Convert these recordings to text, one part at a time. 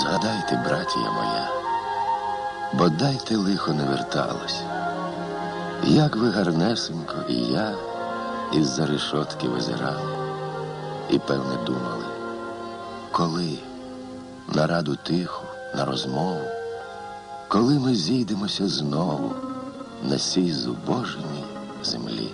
Згадайте, братія моя, бодайте лихо не верталось. Як ви гарнесенько і я із-за решотки визирали, і певне думали, коли на раду тиху, на розмову, коли ми зійдемося знову на сій зубоженій землі.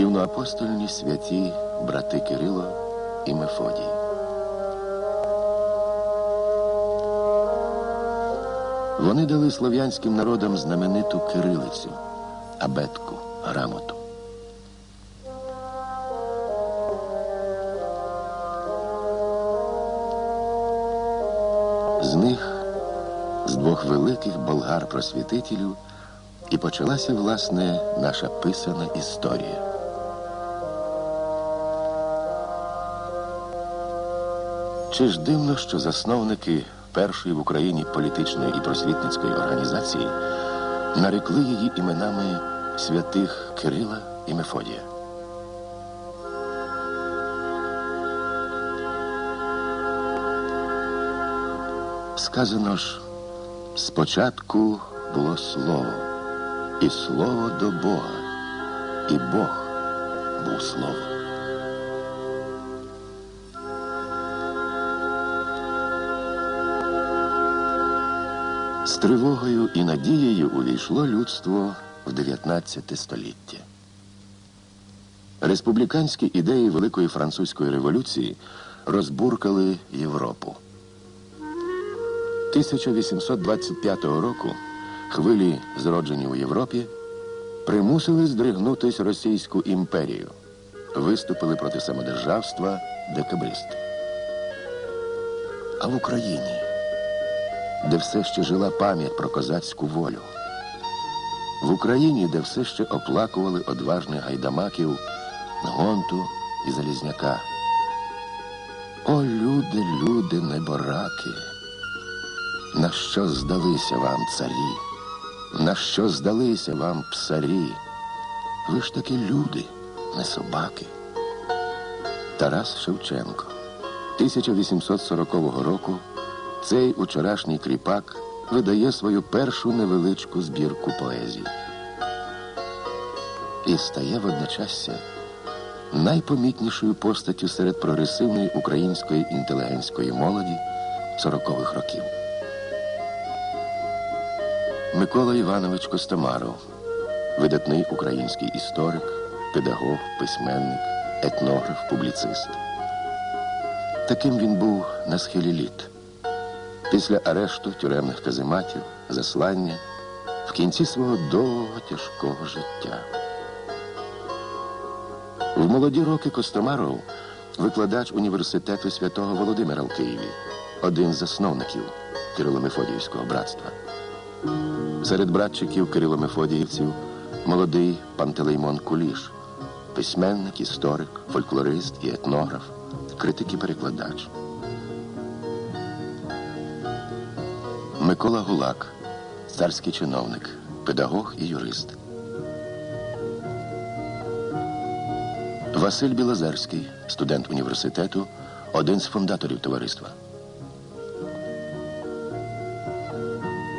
Рівноапостольні святі брати Кирило і Мефодій. Вони дали слов'янським народам знамениту кирилицю, абетку, грамоту. З них, з двох великих болгар-просвітителів, і почалася, власне, наша писана історія. Чи ж дивно, що засновники першої в Україні політичної і просвітницької організації нарекли її іменами святих Кирила і Мефодія? Сказано ж, спочатку було слово, і слово до Бога, і Бог був слово. З тривогою і надією увійшло людство в 19 століття. Республіканські ідеї Великої французької революції розбуркали Європу. 1825 року хвилі, зроджені у Європі, примусили здригнутись Російську імперію. Виступили проти самодержавства декабристи. А в Україні де все ще жила пам'ять про козацьку волю. В Україні, де все ще оплакували одважних гайдамаків, гонту і Залізняка. О, люди, люди, небораки, на що здалися вам царі, на що здалися вам псарі? Ви ж таки люди, не собаки. Тарас Шевченко 1840 року цей учорашній кріпак видає свою першу невеличку збірку поезії. І стає водночасся найпомітнішою постаттю серед прогресивної української інтелігентської молоді сорокових років. Микола Іванович Костомаров, видатний український історик, педагог, письменник, етнограф, публіцист. Таким він був на схилі літ. Після арешту тюремних казематів, заслання в кінці свого довгого тяжкого життя. В молоді роки Костомаров викладач університету святого Володимира в Києві, один з засновників Кирило-Мефодіївського братства. Серед братчиків Кирило-Мефодіївців молодий Пантелеймон Куліш, письменник, історик, фольклорист і етнограф, критик і перекладач. Микола Гулак, царський чиновник, педагог і юрист. Василь Білозерський, студент університету, один з фундаторів товариства.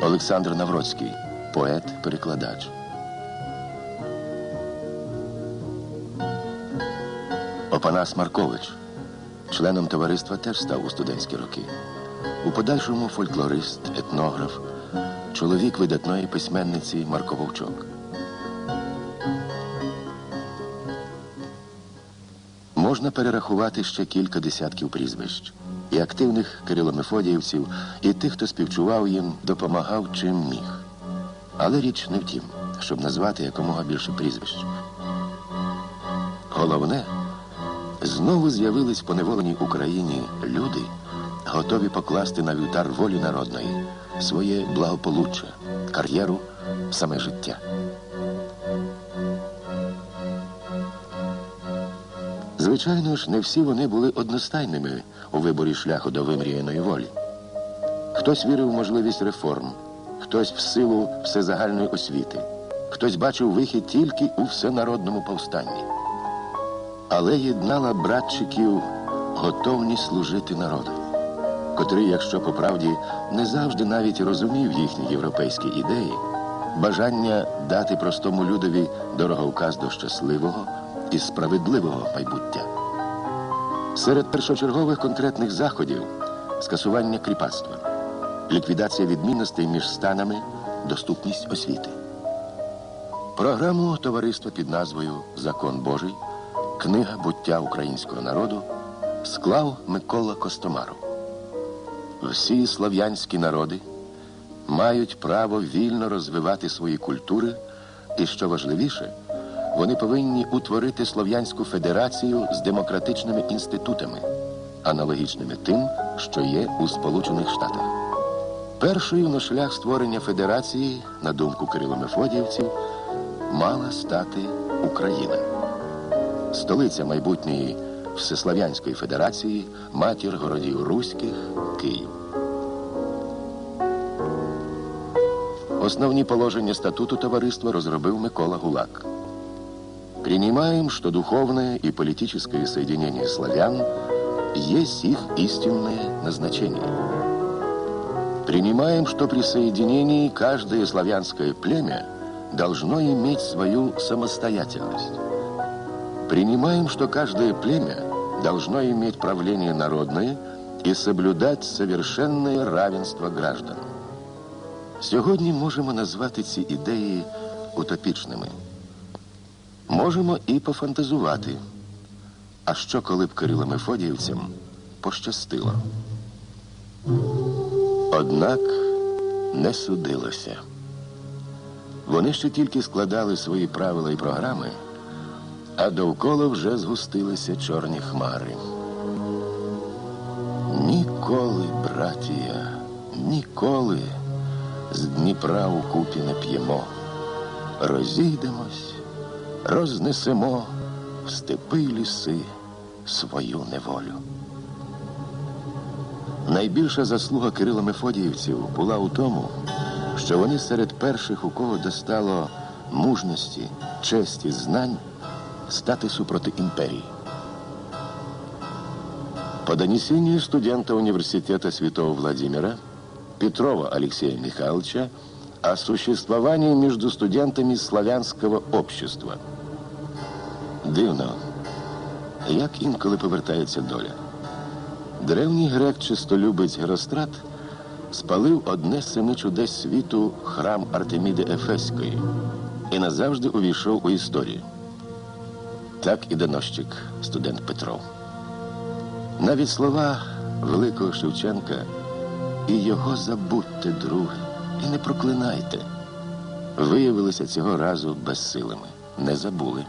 Олександр Навроцький, поет-перекладач. Опанас Маркович, членом товариства теж став у студентські роки. У подальшому фольклорист, етнограф, чоловік видатної письменниці Марко Вовчок. Можна перерахувати ще кілька десятків прізвищ. І активних Кирило-Мефодіївців, і тих, хто співчував їм, допомагав чим міг. Але річ не в тім, щоб назвати якомога більше прізвищ. Головне, знову з'явились в поневоленій Україні люди, готові покласти на вівтар волі народної своє благополуччя, кар'єру, саме життя. Звичайно ж, не всі вони були одностайними у виборі шляху до вимріяної волі. Хтось вірив в можливість реформ, хтось в силу всезагальної освіти, хтось бачив вихід тільки у всенародному повстанні. Але єднала братчиків готовність служити народу, котрий, якщо по правді не завжди навіть розумів їхні європейські ідеї, бажання дати простому людові дороговказ до щасливого і справедливого майбуття. Серед першочергових конкретних заходів скасування кріпацтва, ліквідація відмінностей між станами, доступність освіти. Програму товариства під назвою Закон Божий Книга буття українського народу склав Микола Костомаров. Всі слов'янські народи мають право вільно розвивати свої культури, і що важливіше, вони повинні утворити Слов'янську федерацію з демократичними інститутами, аналогічними тим, що є у Сполучених Штатах. Першою на шлях створення федерації, на думку Кирило Мефодіївців, мала стати Україна. Столиця майбутньої Всеслав'янської Федерації, матір городів Руських, Київ. Основні положения статуту товариства разрабыл Микола Гулак. Принимаем, что духовное и политическое соединение славян есть их истинное назначение. Принимаем, что при соединении каждое славянское племя должно иметь свою самостоятельность. Принимаем, что каждое племя должно иметь правление народное и соблюдать совершенное равенство граждан. Сьогодні можемо назвати ці ідеї утопічними. Можемо і пофантазувати. А що коли б Кирило Мефодіївцям пощастило? Однак не судилося. Вони ще тільки складали свої правила і програми, а довкола вже згустилися чорні хмари. Ніколи, братія, ніколи з Дніпра у купі не п'ємо. Розійдемось, рознесемо в степи ліси свою неволю. Найбільша заслуга Кирила Мефодіївців була у тому, що вони серед перших, у кого достало мужності, честі, знань стати супроти империи. По донесению студента университета Святого Владимира Петрова Алексея Михайловича о существовании между студентами славянського общества. Дивно, як інколи повертається доля. Древній грек чистолюбець Герострат спалив одне з семи чудес світу храм Артеміди Ефеської і назавжди увійшов у історію. Так і доносчик студент Петров. Навіть слова великого Шевченка і його забудьте, друге, і не проклинайте. Виявилися цього разу безсилими, не забули.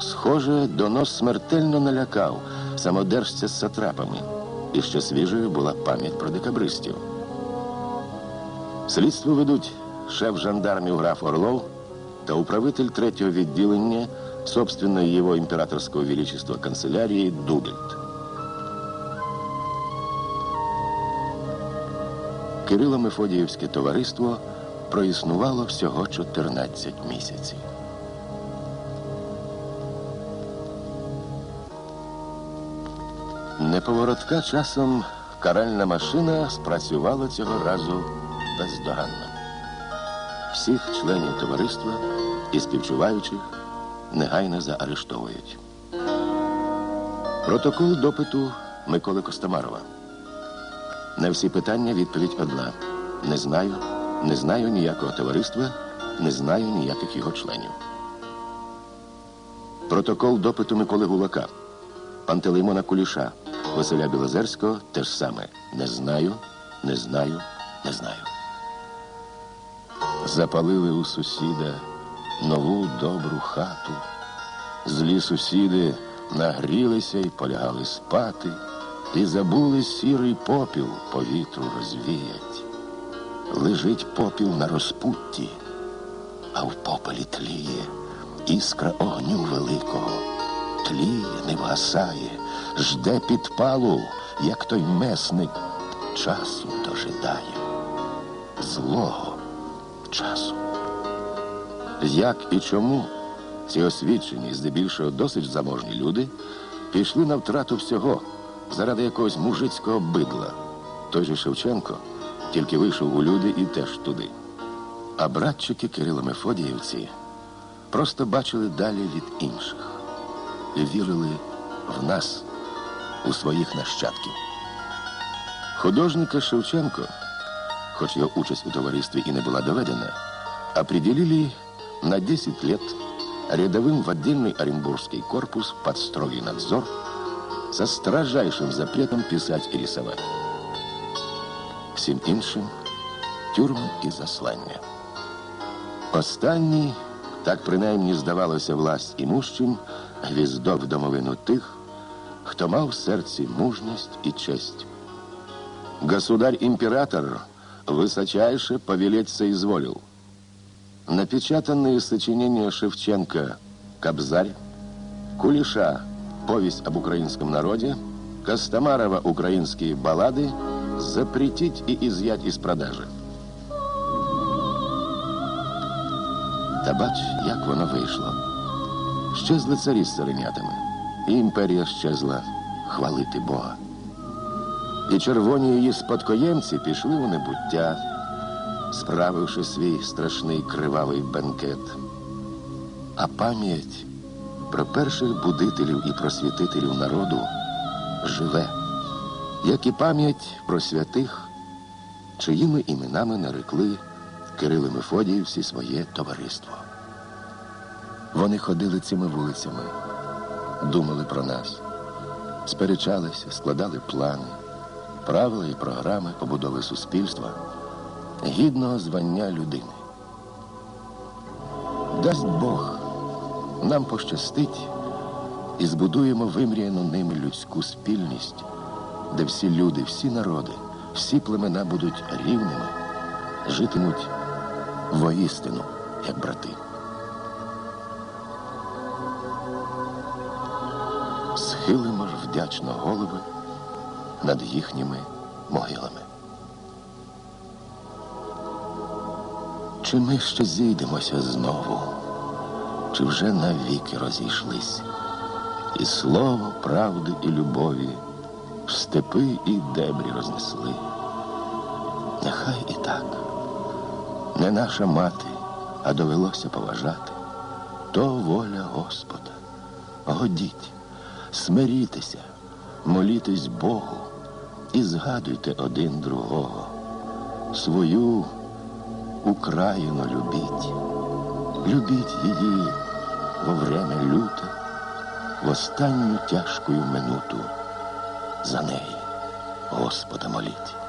Схоже, донос смертельно налякав самодержця з сатрапами, і ще свіжою була пам'ять про декабристів. Слідство ведуть шеф жандармів граф Орлов та управитель третього відділення собственної його імператорського величества канцелярії Дубельт. Кирило Мефодіївське товариство проіснувало всього 14 місяців. Неповоротка часом каральна машина спрацювала цього разу бездоганно. Всіх членів товариства і співчуваючих негайно заарештовують. Протокол допиту Миколи Костомарова. На всі питання відповідь одна: не знаю, не знаю ніякого товариства, не знаю ніяких його членів. Протокол допиту Миколи Гулака, Пантелеймона Куліша, Василя Білозерського теж саме. Не знаю, не знаю, не знаю. Запалили у сусіда нову добру хату. Злі сусіди нагрілися і полягали спати, і забули сірий попіл по вітру розвіять. Лежить попіл на розпутті, а в попелі тліє іскра огню великого. Тліє, не вгасає, жде підпалу, як той месник часу дожидає. Злого часу. як і чому ці освічені, здебільшого досить заможні люди, пішли на втрату всього заради якогось мужицького бидла. Той же Шевченко тільки вийшов у люди і теж туди. А братчики Кирило Мефодіївці просто бачили далі від інших і вірили в нас, у своїх нащадків. Художника Шевченко, хоч його участь у товаристве и не была доведена, определили на 10 лет рядовым в отдельный Оренбургский корпус под строгий надзор со строжайшим запретом писать и рисовать. Всім іншим тюрми і заслання. Останній, так принаймні здавалося власть імущим, гвіздок в домовину тих, хто мав в серці мужність і честь. Государь-император высочайше повелеть соизволил. Напечатанные сочинения Шевченко «Кобзарь», Кулиша «Повесть об украинском народе», Костомарова «Украинские баллады» запретить и изъять из продажи. Та бач, як воно вийшло. Щезли царі з царинятами, і імперія щезла хвалити Бога. І червоні її спадкоємці пішли у небуття, справивши свій страшний кривавий бенкет. А пам'ять про перших будителів і просвітителів народу живе, як і пам'ять про святих, чиїми іменами нарекли Кирило Мефодіївці своє товариство. Вони ходили цими вулицями, думали про нас, сперечалися, складали плани, правила і програми побудови суспільства, гідного звання людини. Дасть Бог, нам пощастить і збудуємо вимріяну ними людську спільність, де всі люди, всі народи, всі племена будуть рівними, житимуть воістину, як брати. Схилимо ж вдячно голови над їхніми могилами. Чи ми ще зійдемося знову, чи вже навіки розійшлись? І слово правди і любові в степи і дебрі рознесли. Нехай і так. Не наша мати, а довелося поважати. То воля Господа. Годіть, смирітеся, молітесь Богу і згадуйте один другого. Свою Україну любіть. Любіть її во время люте, в останню тяжкую минуту. За неї Господа моліть.